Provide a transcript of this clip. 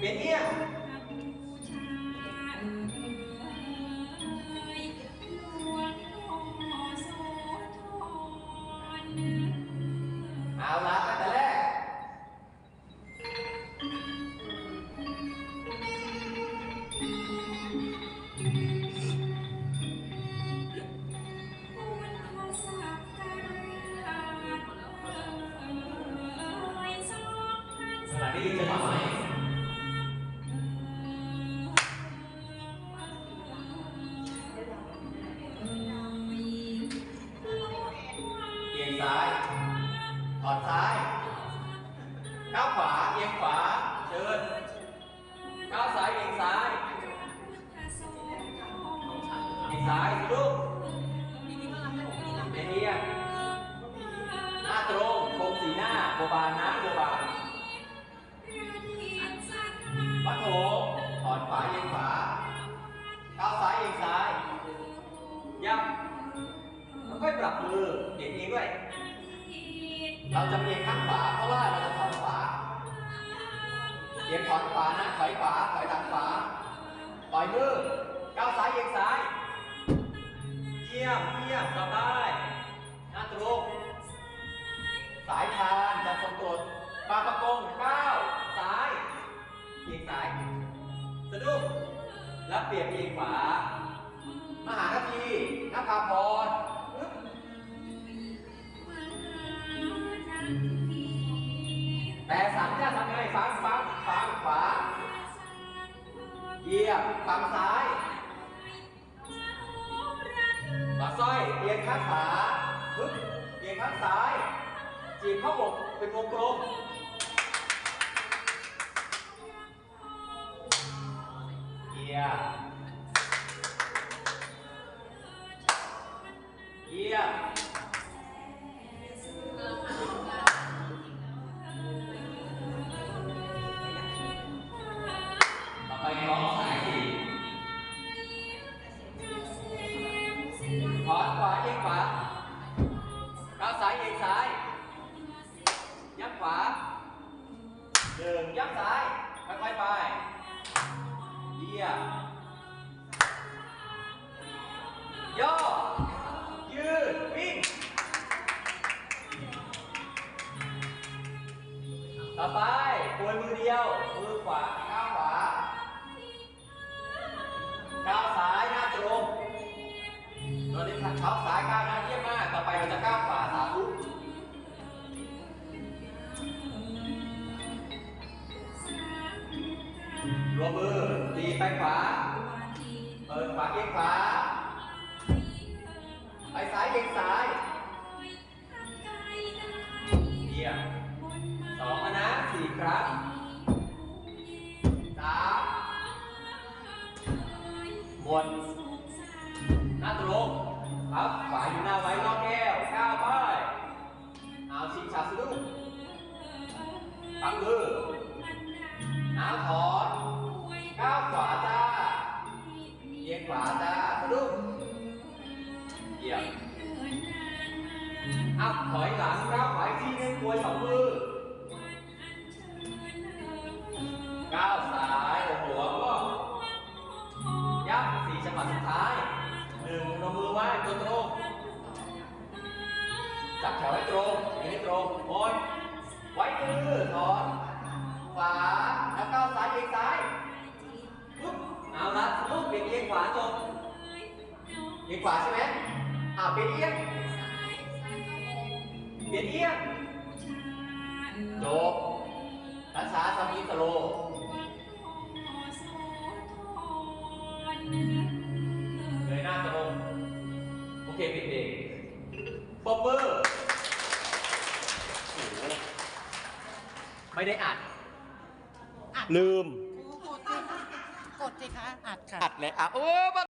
เปลี่ยนเอียเอาละตั้งแต่แรกหลังได้ยินจังหวะไม ก้าวขวาเอียงขวา เชิญก้าวซ้ายเอียงซ้ายเอียงซ้ายลูกเอียงหน้าตรงโคงสีหน้าโบบานนะโบบานวัดโถถอนขวาเอียงขวาก้าวซ้ายเอียงซ้ายย่ำค่อยปรับมือเปลี่ยนเองด้วย เราจะเอียงข้างขวาเพราะว่าเราจะถอน เอียงถอนขวานะถอยขวาถอยหลังขวาปล่อยมือก้าวซ้ายเอียงซ้ายเยี่ยมเยี่ยมต่อไปหน้าตรงสายทานจะทรงกดปาประกงก้าวซ้ายเอียงซ้ายสะดุ้งแล้วเปลี่ยนเอียงขวามหานาทีนภาพรแต่สัมจะทำไงฟังฟัง เยี่ยมฝั่งซ้ายต่อสร้อยเอียงข้างขวาปึ๊บเอียงข้างซ้าย จีบเข้าอกเป็นวงกลมเยี่ยมเยี่ยม ต่อไปคล้องสายสี่ถอนขวาเอียงขวาก้าวซ้ายเอียงซ้าย ยับขวาหนึ่งยับซ้ายค่อยๆไปเยี่ยมย่อ ยืด วิ่ง ต่อไปปวยมือเดียว มือขวา ก้าวขวาก้าวซ้ายหน้าตรงตอนนี้เท้าซ้ายก้าวหน้าเยี่ยมมาก ต่อไปเราจะก้าวขวาสาธุรวมมือตีไปขวา เปิดขวาเอียงขวา ไปซ้ายเอียงซ้าย หมดหน้าตรงครับขวาอยู่หน้าไว้รอบแก้วก้าวไปเอาชิงชาสะดุ้งปักมือน้ำถอนก้าวขวาจ้าเอียงขวาจ้าสะดุ้งเยี่ยมอัพถอยหลังก้าวขวาอีกทีนึงกวยสองมือ จับแถวให้ตรงยืนให้ตรงบนไว้มือถอนขวาแล้วก้าวซ้ายเอียงซ้ายปุ๊บเอาละลูกเปลี่ยนเอียงขวาจบเอียงขวาใช่ไหมอ่าเปลี่ยนเอียงเปลี่ยนเอียงจบช้าช้าๆทำอินโทรเลยหน้าตรงโอเคปิดเพลงปรบมือโอ้โห ไม่ได้อัดลืม กดสิคะอัดค่ะ อัดเลยอะโอ้